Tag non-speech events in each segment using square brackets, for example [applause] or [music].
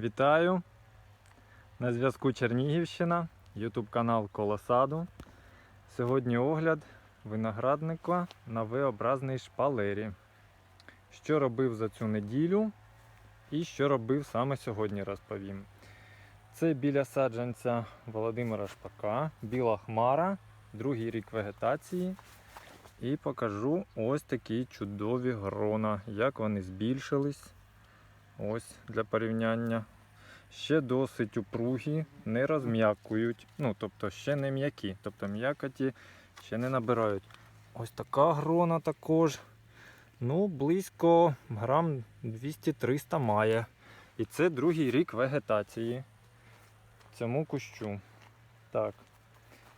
Вітаю! На зв'язку Чернігівщина, YouTube канал Колосаду. Сьогодні огляд виноградника на V-образній шпалері. Що робив за цю неділю і що робив саме сьогодні, розповім. Це біля саджанця Володимира Шпака, біла хмара, другий рік вегетації. І покажу ось такі чудові грона, як вони збільшились. Ось для порівняння. Ще досить упругі, не розм'якують. Ну, тобто ще не м'які. Тобто м'якоті ще не набирають. Ось така грона також. Ну, близько грам 200-300 має. І це другий рік вегетації цьому кущу. Так,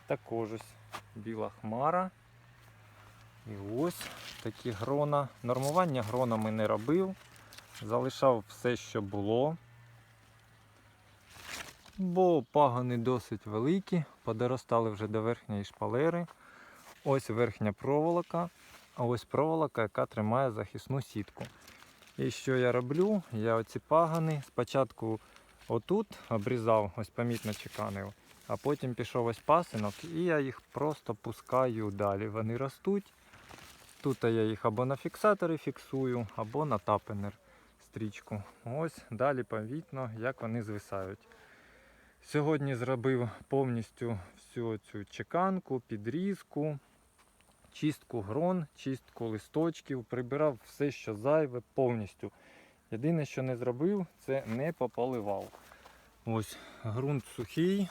також ось біла хмара. І ось такі грона. Нормування гронами не робив. Залишав все, що було. Бо пагони досить великі, подоростали вже до верхньої шпалери. Ось верхня проволока, а ось проволока, яка тримає захисну сітку. І що я роблю? Я оці пагони спочатку отут обрізав, ось помітно чеканив, а потім пішов ось пасинок і я їх просто пускаю далі. Вони ростуть. Тут я їх або на фіксатори фіксую, або на тапенер стрічку. Ось далі помітно, як вони звисають. Сьогодні зробив повністю всю цю чеканку, підрізку, чистку грон, чистку листочків, прибирав все, що зайве, повністю. Єдине, що не зробив, це не пополивав. Ось ґрунт сухий.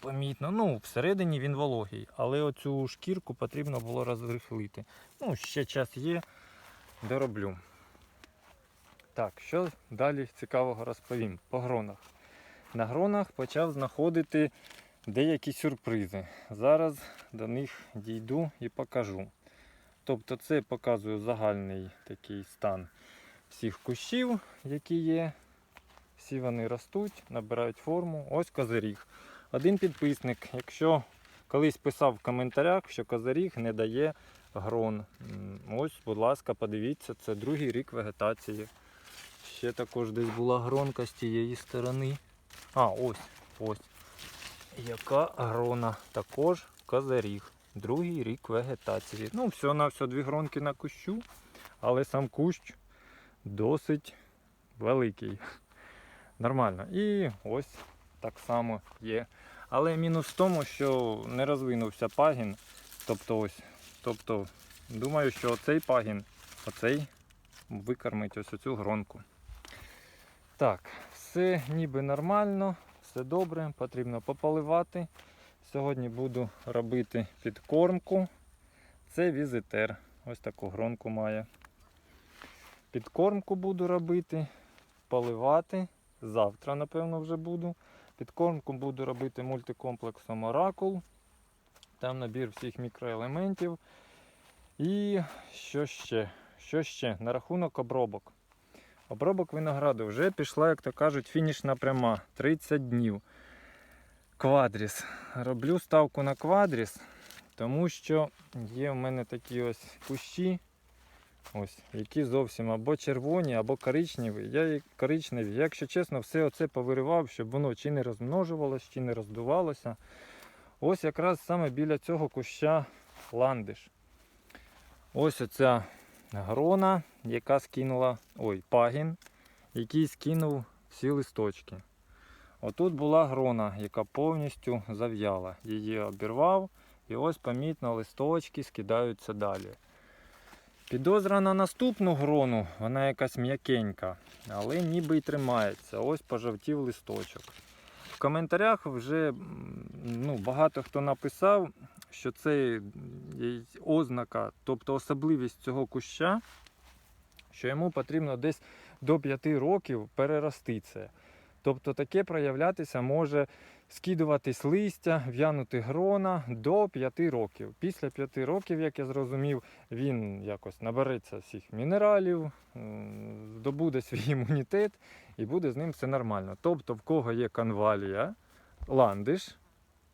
Помітно, ну, всередині він вологий, але оцю шкірку потрібно було розрихлити. Ну, ще час є, дороблю. Так, що далі цікавого розповім по гронах. На гронах почав знаходити деякі сюрпризи. Зараз до них дійду і покажу. Тобто це показую загальний такий стан всіх кущів, які є. Всі вони ростуть, набирають форму. Ось козиріг. Один підписник, якщо колись писав в коментарях, що козиріг не дає грон. Ось, будь ласка, подивіться, це другий рік вегетації. Ще також десь була гронка з тієї сторони. А, ось, ось. Яка грона? Також козиріг. Другий рік вегетації. Ну, все на все дві гронки на кущу, але сам кущ досить великий. Нормально. І ось так само є. Але мінус в тому, що не розвинувся пагін. Тобто ось. Тобто, думаю, що оцей пагін, оцей викормить ось оцю гронку. Так, все ніби нормально, все добре, потрібно пополивати. Сьогодні буду робити підкормку. Це візитер. Ось таку гронку має. Підкормку буду робити, поливати. Завтра, напевно, вже буду. Підкормку буду робити мультикомплексом Оракул. Там набір всіх мікроелементів. І що ще? Що ще? На рахунок обробок. Обробок винограду вже пішла, як то кажуть, фінішна пряма 30 днів. Квадріс. Роблю ставку на квадріс, тому що є в мене такі ось кущі, ось, які зовсім або червоні, або коричневі. Я коричневі. Якщо чесно, все оце повиривав, щоб воно чи не розмножувалося, чи не роздувалося. Ось якраз саме біля цього куща ландиш. Ось оця грона, яка скинула, ой, пагін, який скинув всі листочки. Отут була грона, яка повністю зав'яла. Її обірвав і ось помітно листочки скидаються далі. Підозра на наступну грону, вона якась м'якенька, але ніби й тримається. Ось пожовтів листочок. В коментарях вже ну, багато хто написав, що це ознака, тобто особливість цього куща, що йому потрібно десь до 5 років перерости це. Тобто таке проявлятися може скидуватись листя, в'янути грона до 5 років. Після 5 років, як я зрозумів, він якось набереться всіх мінералів, здобуде свій [laughs] імунітет і буде з ним все нормально. Тобто, в кого є конвалія, ландиш,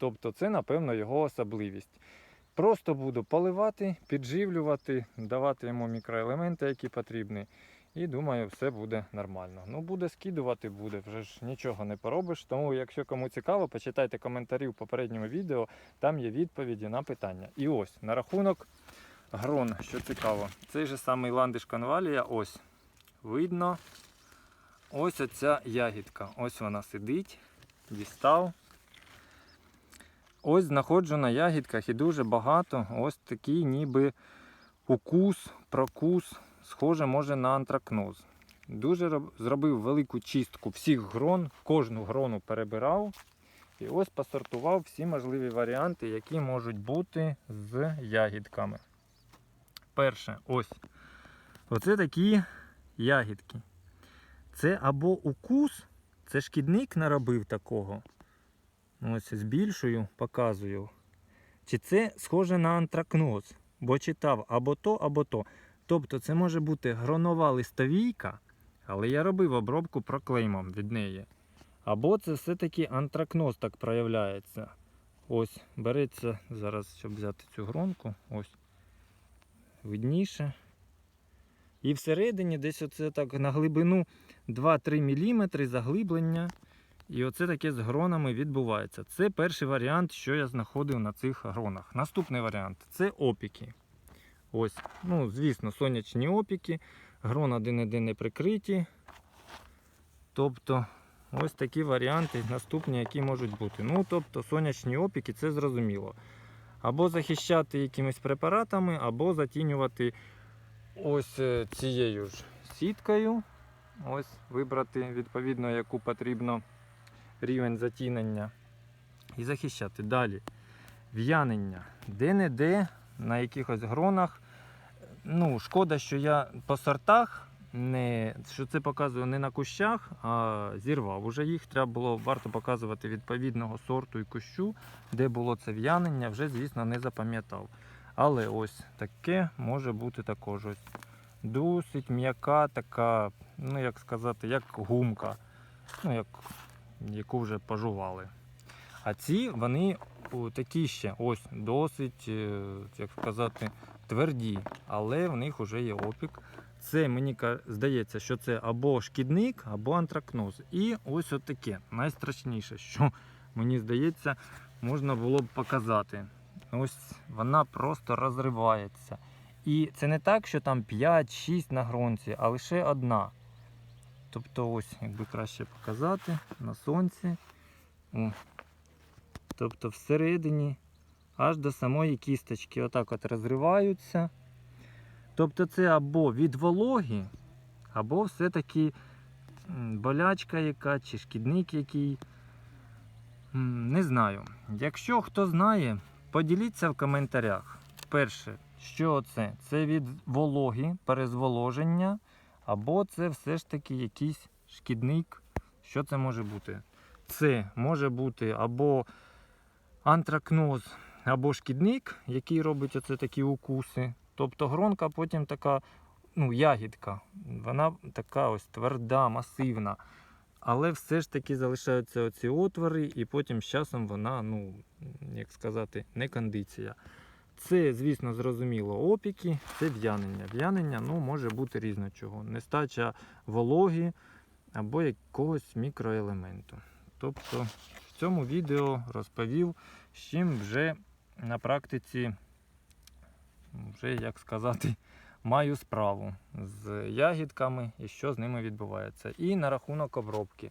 тобто це, напевно, його особливість. Просто буду поливати, підживлювати, давати йому мікроелементи, які потрібні. І думаю, все буде нормально. Ну, буде скидувати, буде, вже ж нічого не поробиш. Тому, якщо кому цікаво, почитайте коментарі в попередньому відео, там є відповіді на питання. І ось на рахунок грон, що цікаво, цей же самий ландиш конвалія, ось видно. Ось оця ягідка. Ось вона сидить, дістав. Ось знаходжу на ягідках і дуже багато ось такий ніби укус, прокус, схоже може на антракноз. Дуже зробив велику чистку всіх грон, кожну грону перебирав. І ось посортував всі можливі варіанти, які можуть бути з ягідками. Перше, ось. Оце такі ягідки. Це або укус, це шкідник наробив такого. Ось збільшую, показую. Чи це схоже на антракноз? Бо читав або то, або то. Тобто це може бути гронова листовійка, але я робив обробку проклеймом від неї. Або це все-таки антракноз так проявляється. Ось, береться зараз, щоб взяти цю гронку. Ось. Видніше. І всередині десь оце так на глибину 2-3 мм заглиблення. І оце таке з гронами відбувається. Це перший варіант, що я знаходив на цих гронах. Наступний варіант це опіки. Ось, ну, звісно, сонячні опіки, грона де-не-де не прикриті. Тобто, ось такі варіанти наступні, які можуть бути. Ну, тобто, сонячні опіки, це зрозуміло. Або захищати якимись препаратами, або затінювати ось е, цією ж сіткою. Ось вибрати відповідно, яку потрібно рівень затінення. І захищати. Далі. В'янення. Де-не-де на якихось гронах. Ну, шкода, що я по сортах, не, що це показую не на кущах, а зірвав. Уже їх треба було варто показувати відповідного сорту і кущу, де було це в'янення, вже, звісно, не запам'ятав. Але ось таке може бути також. Ось. Досить м'яка, така, ну як сказати, як гумка, ну, як, яку вже пожували. А ці вони такі ще ось досить, е, як сказати, тверді, але в них вже є опік. Це мені здається, що це або шкідник, або антракноз. І ось таке найстрашніше, що мені здається, можна було б показати. Ось вона просто розривається. І це не так, що там 5-6 на гронці, а лише одна. Тобто, ось, якби краще показати на сонці. О. Тобто всередині аж до самої кісточки отак от розриваються. Тобто це або від вологи, або все-таки болячка яка чи шкідник який. Не знаю. Якщо хто знає, поділіться в коментарях. Перше, що це? Це від вологи, перезволоження, або це все ж таки якийсь шкідник. Що це може бути? Це може бути або антракноз, або шкідник, який робить оце такі укуси. Тобто гронка потім така, ну, ягідка. Вона така ось тверда, масивна. Але все ж таки залишаються оці отвори, і потім з часом вона, ну, як сказати, не кондиція. Це, звісно, зрозуміло, опіки, це в'янення. В'янення ну, може бути різно чого. Нестача вологи або якогось мікроелементу. Тобто в цьому відео розповів, з чим вже на практиці, вже, як сказати, маю справу з ягідками і що з ними відбувається. І на рахунок обробки.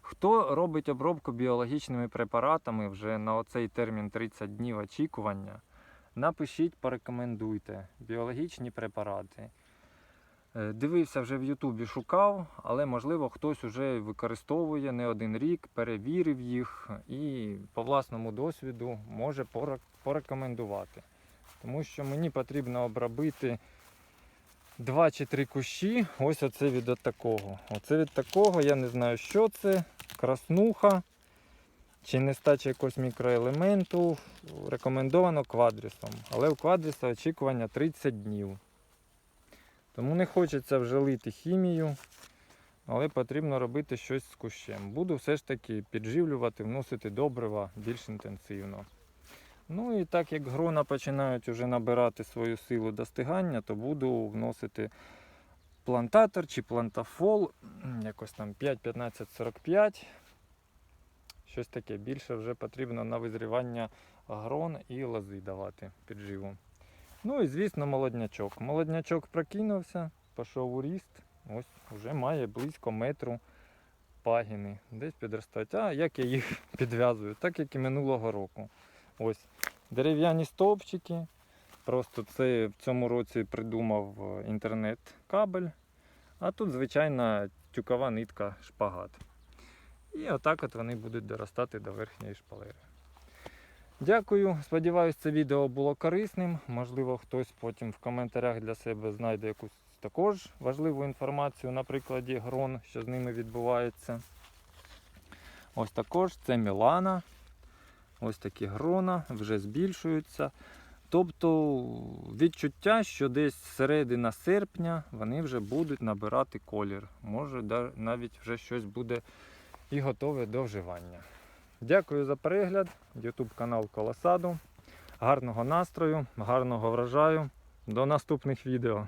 Хто робить обробку біологічними препаратами вже на оцей термін 30 днів очікування, напишіть, порекомендуйте біологічні препарати. Е, Дивився вже в Ютубі, шукав, але можливо хтось вже використовує не один рік, перевірив їх і по власному досвіду може порекомендувати. Тому що мені потрібно обробити 2 чи 3 кущі. Ось оце від такого. Оце від такого, я не знаю, що це, краснуха. Чи нестача якогось мікроелементу рекомендовано квадрісом. Але у квадріса очікування 30 днів. Тому не хочеться вже лити хімію, але потрібно робити щось з кущем. Буду все ж таки підживлювати, вносити добрива більш інтенсивно. Ну і так як грона починають вже набирати свою силу достигання, то буду вносити плантатор чи плантафол, якось там 5-15-45. Щось таке. Більше вже потрібно на визрівання грон і лози давати підживу. Ну і звісно, молоднячок. Молоднячок прокинувся, пішов у ріст. Ось вже має близько метру пагіни. Десь підростають. А як я їх [laughs] підв'язую? Так як і минулого року. Ось дерев'яні стовпчики. Просто це в цьому році придумав е, інтернет-кабель. А тут звичайна тюкова нитка шпагат. І отак от вони будуть доростати до верхньої шпалери. Дякую. Сподіваюсь, це відео було корисним. Можливо, хтось потім в коментарях для себе знайде якусь також важливу інформацію на прикладі грон, що з ними відбувається. Ось також це Мілана. Ось такі грона вже збільшуються. Тобто відчуття, що десь середина серпня вони вже будуть набирати колір. Може навіть вже щось буде і готове до вживання. Дякую за перегляд. YouTube канал Колосаду. Гарного настрою, гарного врожаю. До наступних відео.